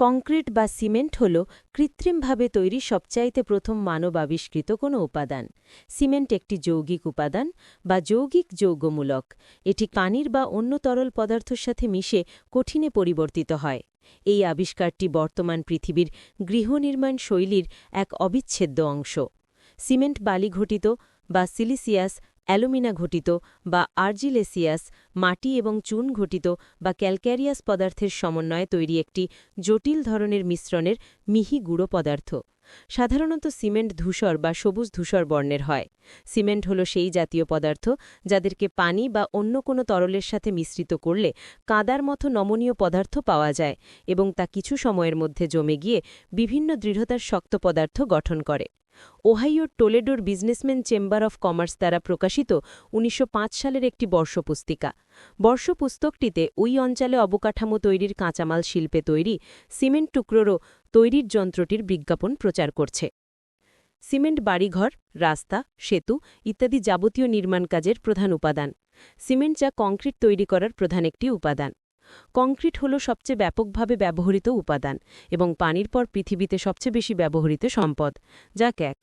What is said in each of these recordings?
Concrete বা cement হল কৃত্রিমভাবে তৈরি সবচাইতে প্রথম মানব আবিষ্কৃত কোনো উপাদান। সিমেন্ট একটি যৌগিক উপাদান বা যৌগিক যৌগমূলক। এটি পানির বা অন্য তরল পদার্থের সাথে মিশে কঠিনে পরিবর্তিত হয়। এই আবিষ্কারটি বর্তমান পৃথিবীর গৃহনির্মাণ শৈলীর এক অবিচ্ছেদ্য অংশ। সিমেন্ট বালি ঘটিত বা সিলিসিয়াস অ্যালুমিনা ঘটিত বা আর্জিলেসিয়াস, মাটি এবং চুন ঘটিত বা ক্যালক্যারিয়াস পদার্থের সমন্বয়ে তৈরি একটি জটিল ধরনের মিশ্রণের মিহি গুঁড়ো পদার্থ। সাধারণত সিমেন্ট ধূসর বা সবুজ ধূসর বর্ণের হয়। সিমেন্ট হল সেই জাতীয় পদার্থ যাদেরকে পানি বা অন্য কোনো তরলের সাথে মিশ্রিত করলে কাদার মতো নমনীয় পদার্থ পাওয়া যায় এবং তা কিছু সময়ের মধ্যে জমে গিয়ে বিভিন্ন দৃঢ়তার শক্ত পদার্থ গঠন করে। ওহাইওর টোলেডোর বিজনেসম্যান চেম্বার অফ কমার্স দ্বারা প্রকাশিত উনিশশো পাঁচ সালের একটি বর্ষপুস্তিকা। বর্ষপুস্তকটিতে ওই অঞ্চলে অবকাঠামো তৈরির কাঁচামাল শিল্পে তৈরি সিমেন্ট টুকরোরও তৈরির যন্ত্রটির বিজ্ঞাপন প্রচার করছে। সিমেন্ট বাড়িঘর, রাস্তা, সেতু ইত্যাদি যাবতীয় নির্মাণ কাজের প্রধান উপাদান। সিমেন্ট যা কংক্রিট তৈরি করার প্রধান একটি উপাদান। কংক্রিট হল সবচেয়ে ব্যাপকভাবে ব্যবহৃত উপাদান এবং পানির পর পৃথিবীতে সবচেয়ে বেশি ব্যবহৃত সম্পদ, যা ক্যাক।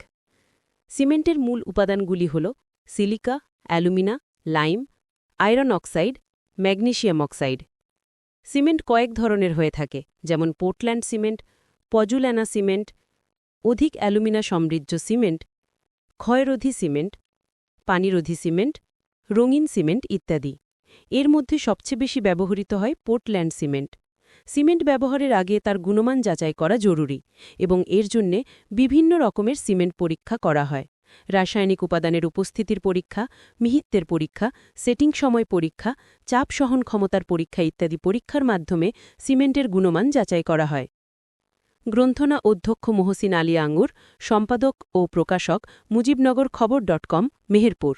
সিমেন্টের মূল উপাদানগুলি হল silica, alumina, lime, iron oxide, magnesium oxide. Cement কয়েক ধরনের হয়ে থাকে, যেমন পোর্টল্যান্ড সিমেন্ট পজুল্যানা সিমেন্ট, অধিক অ্যালুমিনা সমৃদ্ধ সিমেন্ট, ক্ষয়রোধী সিমেন্ট, পানিরোধী সিমেন্ট, রঙিন সিমেন্ট ইত্যাদি। এর মধ্যে সবচেয়ে বেশি ব্যবহৃত হয় পোর্টল্যান্ড সিমেন্ট। সিমেন্ট ব্যবহারের আগে তার গুণমান যাচাই করা জরুরি এবং এর জন্যে বিভিন্ন রকমের সিমেন্ট পরীক্ষা করা হয়। রাসায়নিক উপাদানের উপস্থিতির পরীক্ষা, মিহিত্বের পরীক্ষা, সেটিং সময় পরীক্ষা, চাপ সহন ক্ষমতার পরীক্ষা ইত্যাদি পরীক্ষার মাধ্যমে সিমেন্টের গুণমান যাচাই করা হয়। গ্রন্থনা অধ্যক্ষ মোহসিন আলী আঙ্গুর, সম্পাদক ও প্রকাশক মুজিবনগর খবর ডট কম, মেহেরপুর।